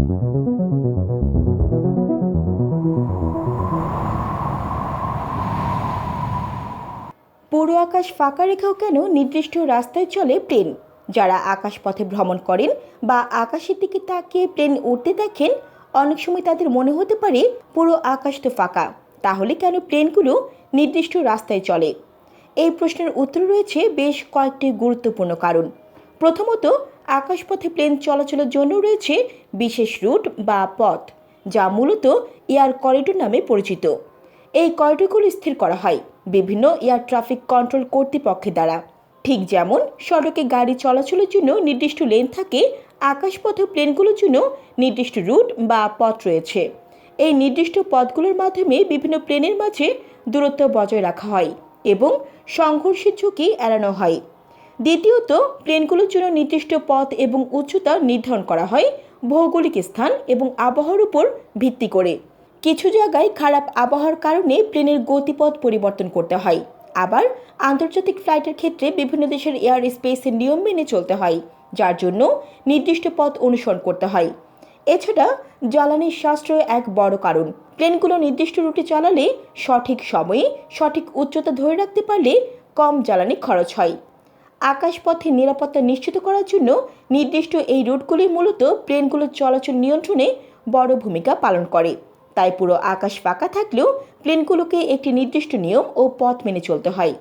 পুরো আকাশ ফাঁকা রেখেও কেন নির্দিষ্ট রাস্তায় চলে প্লেন? যারা আকাশপথে ভ্রমণ করেন বা আকাশের দিকে তাকিয়ে প্লেন উঠতে দেখেন, অনেক সময় তাদের মনে হতে পারে পুরো আকাশ তো ফাঁকা। তাহলে কেন প্লেনগুলো নির্দিষ্ট রাস্তায় চলে? এই প্রশ্নের উত্তর রয়েছে বেশ কয়েকটি গুরুত্বপূর্ণ কারণ। প্রথমত আকাশপথে প্লেন চলাচলের জন্য রয়েছে বিশেষ রুট বা পথ, যা মূলত এয়ার করিডোর নামে পরিচিত। এই করিডোরগুলো স্থির করা হয় বিভিন্ন এয়ার ট্রাফিক কন্ট্রোল কর্তৃপক্ষের দ্বারা। ঠিক যেমন, সড়কে গাড়ি চলাচলের জন্য নির্দিষ্ট লেন থাকে, আকাশপথে প্লেনগুলোর জন্য নির্দিষ্ট রুট বা পথ রয়েছে। এই নির্দিষ্ট পথগুলোর মাধ্যমে বিভিন্ন প্লেনের মাঝে দূরত্ব বজায় রাখা হয় এবং সংঘর্ষের ঝুঁকি এড়ানো হয়। দ্বিতীয়ত, প্লেনগুলোর জন্য নির্দিষ্ট পথ এবং উচ্চতা নির্ধারণ করা হয় ভৌগোলিক স্থান এবং আবহাওয়ার উপর ভিত্তি করে। কিছু জায়গায় খারাপ আবহাওয়ার কারণে প্লেনের গতিপথ পরিবর্তন করতে হয়। আবার, আন্তর্জাতিক ফ্লাইটের ক্ষেত্রে বিভিন্ন দেশের এয়ার স্পেসের নিয়ম মেনে চলতে হয়, যার জন্য নির্দিষ্ট পথ অনুসরণ করতে হয়। এছাড়া জ্বালানির সাশ্রয় এক বড় কারণ। প্লেনগুলো নির্দিষ্ট রুটে চালালে সঠিক সময়ে সঠিক উচ্চতা ধরে রাখতে পারলে কম জ্বালানি খরচ হয়। আকাশপথে নিরাপত্তা নিশ্চিত করার জন্য নির্দিষ্ট এই রুটগুলি মূলত প্লেনগুলোর চলাচল নিয়ন্ত্রণে বড় ভূমিকা পালন করে। তাই পুরো আকাশ ফাঁকা থাকলেও প্লেনগুলোকে একটি নির্দিষ্ট নিয়ম ও পথ মেনে চলতে হয়।